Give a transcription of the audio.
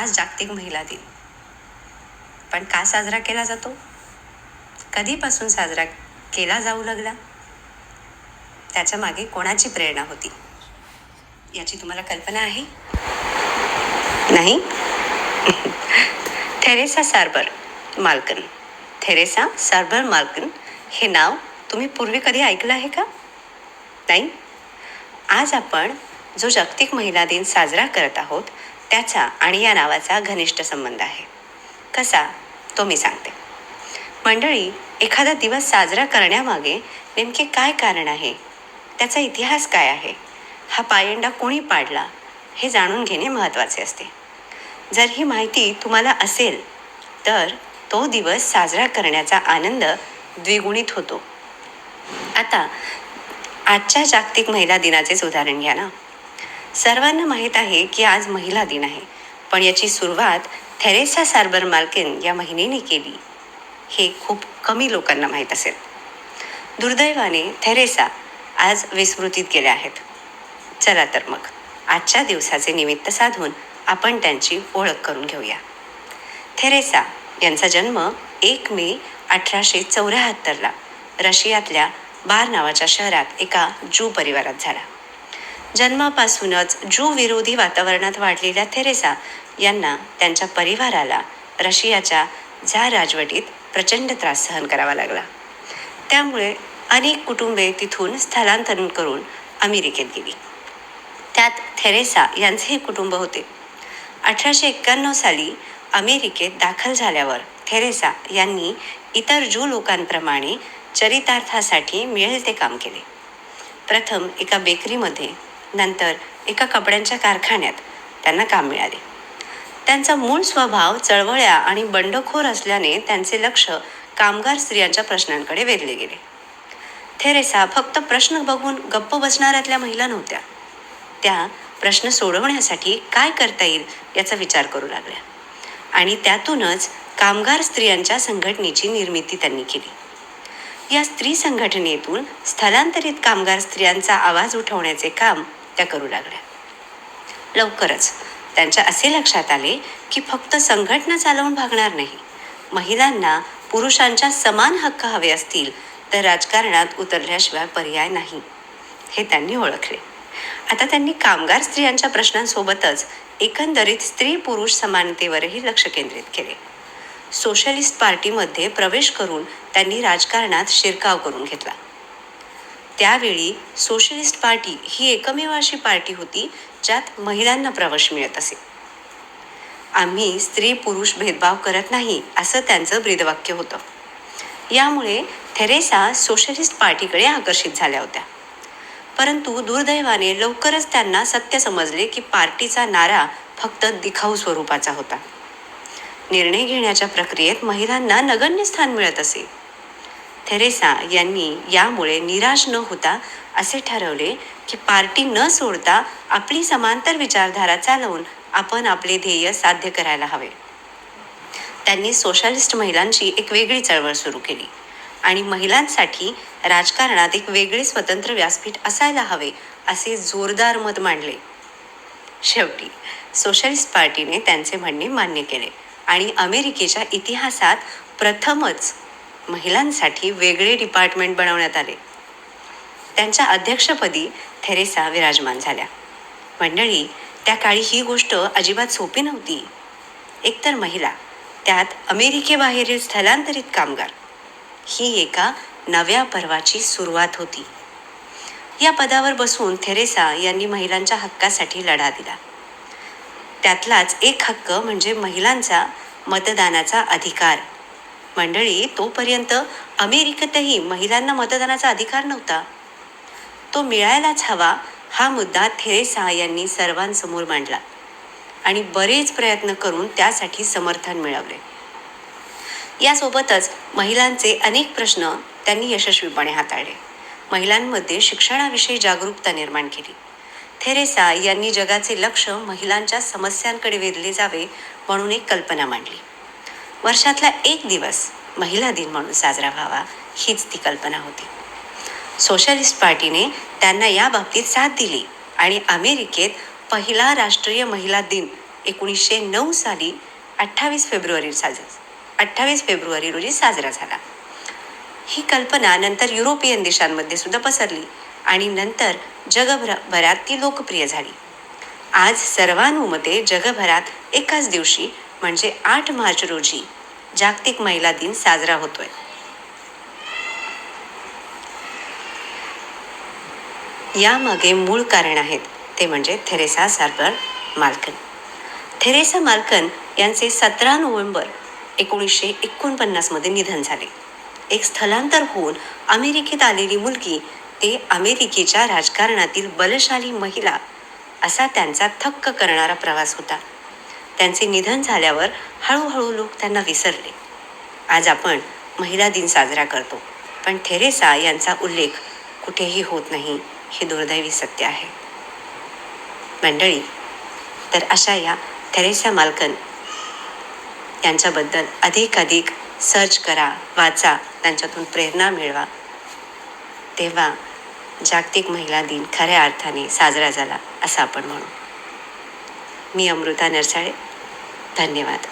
आज जागतिक महिला दिन. पण का साजरा केला जातो? कधीपासून साजरा केला जाऊ लागला? त्याच्यामागे कोणाची प्रेरणा होती? याची तुम्हाला कल्पना आहे? नाही? थेरेसा सार्बर मालकन. थेरेसा सार्बर मालकन हे नाव तुम्ही पूर्वी कधी ऐकलं आहे का? नाही? आज आपण जो जागतिक महिला दिन साजरा करत आहोत त्याचा आणि या नावाचा घनिष्ठ संबंध आहे. कसा? तो मी सांगते. मंडळी एखादा दिवस साजरा करण्यामागे नेमके काय कारण आहे? त्याचा इतिहास काय आहे? हा पायंडा कोणी पाडला? हे जाणून घेणे महत्त्वाचे असते. जर ही माहिती तुम्हाला असेल तर तो दिवस साजरा करण्याचा आनंद द्विगुणित होतो. आता आजच्या जागतिक महिला दिनाचेच उदाहरण घ्या ना. सर्वांना माहीत आहे की आज महिला दिन आहे पण याची सुरुवात थेरेसा सार्बर मार्किन या महिनेने केली. हे खूप कमी लोकांना माहीत असेल. दुर्दैवाने थेरेसा आज विस्मृतीत गेल्या आहेत. चला तर मग आजच्या दिवसाचे निमित्त साधून आपण त्यांची ओळख करून घेऊया. थेरेसा यांचा जन्म एक मे अठराशे चौऱ्याहत्तरला रशियातल्या बार नावाच्या शहरात एका जू परिवारात झाला. जन्मापासूनच जू विरोधी वातावरणात वाढलेल्या थेरेसा यांना त्यांच्या परिवाराला रशियाच्या झा राजवटीत प्रचंड त्रास सहन करावा लागला. त्यामुळे अनेक कुटुंबे तिथून स्थलांतरण करून अमेरिकेत गेली. त्यात थेरेसा यांचे कुटुंब होते. अठराशे एक्क्याण्णव साली अमेरिकेत दाखल झाल्यावर थेरेसा यांनी इतर ज्यू लोकांप्रमाणे चरितार्थासाठी मिळेल ते काम केले. प्रथम एका बेकरीमध्ये नंतर एका कपड्यांच्या कारखान्यात त्यांना काम मिळाले. त्यांचा मूळ स्वभाव चळवळ्या आणि बंडखोर असल्याने त्यांचे लक्ष कामगार स्त्रियांच्या प्रश्नांकडे वेधले गेले. थेरेसा फक्त प्रश्न बघून गप्प बसणाऱ्यातल्या महिला नव्हत्या. त्या प्रश्न सोडवण्यासाठी काय करता येईल याचा विचार करू लागल्या आणि त्यातूनच कामगार स्त्रियांच्या संघटनेची निर्मिती त्यांनी केली. या स्त्री संघटनेतून स्थलांतरित कामगार स्त्रियांचा आवाज उठवण्याचे काम त्या करू लागल्या. लवकरच त्यांच्या असे लक्षात आले की फक्त संघटना चालवून भागणार नाही. महिलांना पुरुषांच्या समान हक्क हवे असतील तर राजकारणात उतरल्याशिवाय पर्याय नाही हे त्यांनी ओळखले. आता त्यांनी कामगार स्त्रियांच्या प्रश्नांसोबतच एकंदरीत स्त्री पुरुष समानतेवरही लक्ष केंद्रित केले. सोशलिस्ट पार्टीमध्ये प्रवेश करून त्यांनी राजकारणात शिरकाव करून घेतला. त्यावेळी सोशलिस्ट पार्टी ही एकमेव अशी पार्टी होती ज्यात महिलांना प्रवेश मिळत असे. आम्ही स्त्री पुरुष भेदभाव करत नाही असं त्यांचं ब्रीदवाक्य होतं. यामुळे थेरेसा सोशलिस्ट पार्टीकडे आकर्षित झाल्या होत्या. परंतु दुर्दैवाने लवकरच त्यांना सत्य समजले की पार्टीचा नारा फक्त दिखाऊ स्वरूपाचा होता. निर्णय घेण्याच्या प्रक्रियेत महिलांना नगण्य स्थान मिळत असे. थेरेसा यांनी यामुळे निराश न होता असे ठरवले की पार्टी न सोडता आपली समांतर विचारधारा चालवून आपण आपले ध्येय साध्य करायला हवे. त्यांनी सोशलिस्ट महिलांची एक वेगळी चळवळ सुरू केली आणि महिलांसाठी राजकारणात एक वेगळे स्वतंत्र व्यासपीठ असायला हवे असे जोरदार मत मांडले. शेवटी सोशलिस्ट पार्टीने त्यांचे म्हणणे मान्य केले आणि अमेरिकेच्या इतिहासात प्रथमच महिलांसाठी वेगळे डिपार्टमेंट बनवण्यात आले. त्यांच्या अध्यक्षपदी थेरेसा विराजमान झाल्या. मंडळी त्या काळी ही गोष्ट अजिबात सोपी नव्हती. एकतर महिला त्यात अमेरिकेबाहेरील स्थलांतरित कामगार. ही एका नव्या पर्वाची सुरुवात होती. या पदावर बसून थेरेसा यांनी महिलांच्या हक्कासाठी लढा दिला. त्यातलाच एक हक्क म्हणजे महिलांचा मतदानाचा अधिकार. मंडळी तोपर्यंत अमेरिकेतही महिलांना मतदानाचा अधिकार नव्हता. तो मिळायलाच हवा हा मुद्दा थेरेसा यांनी सर्वांसमोर मांडला आणि बरेच प्रयत्न करून त्यासाठी समर्थन मिळवले. यासोबतच महिलांचे अनेक प्रश्न त्यांनी यशस्वीपणे हाताळले. महिलांमध्ये शिक्षणाविषयी जागरूकता निर्माण केली. थेरेसा यांनी जगाचे लक्ष महिलांच्या समस्यांकडे वेधले जावे म्हणून एक कल्पना मांडली. वर्षातला एक दिवस महिला दिन म्हणून साजरा व्हावा हीच ती कल्पना होती. सोशलिस्ट पार्टीने त्यांना या बाबतीत साथ दिली आणि अमेरिकेत पहिला राष्ट्रीय महिला दिन एकोणीसशे नऊ साली अठ्ठावीस फेब्रुवारी साजरा अठ्ठावीस फेब्रुवारी रोजी साजरा झाला. ही कल्पना नंतर युरोपियन देशांमध्ये सुद्धा पसरली आणि नंतर जगभरात ती लोकप्रिय झाली. आज सर्वानुमते जगभरात एकाच दिवशी म्हणजे आठ मार्च रोजी जागतिक महिला दिन साजरा होतोय. यामागे मूळ कारण आहेत ते म्हणजे थेरेसा सार्बर मालकन. थेरेसा मालकन यांचे सतरा नोव्हेंबर एकोणीसशे एकोणपन्नासमध्ये निधन झाले. एक स्थलांतर होऊन अमेरिकेत आलेली मुलगी ते अमेरिकेच्या राजकारणातील बलशाली महिला असा त्यांचा थक्क करणारा प्रवास होता. त्यांचे निधन झाल्यावर हळूहळू लोक त्यांना विसरले. आज आपण महिला दिन साजरा करतो. पण थेरेसा यांचा उल्लेख कुठेही होत नाही हे दुर्दैवी सत्य आहे. मंडळी तर अशा या थेरेसा मालकन यांच्याबद्दल अधिक अधिक सर्च करा वाचा त्यांच्यातून प्रेरणा मिळवा. तेव्हा जागतिक महिला दिन खऱ्या अर्थाने साजरा झाला असं आपण म्हणू. मी अमृता नरसाळे धन्यवाद.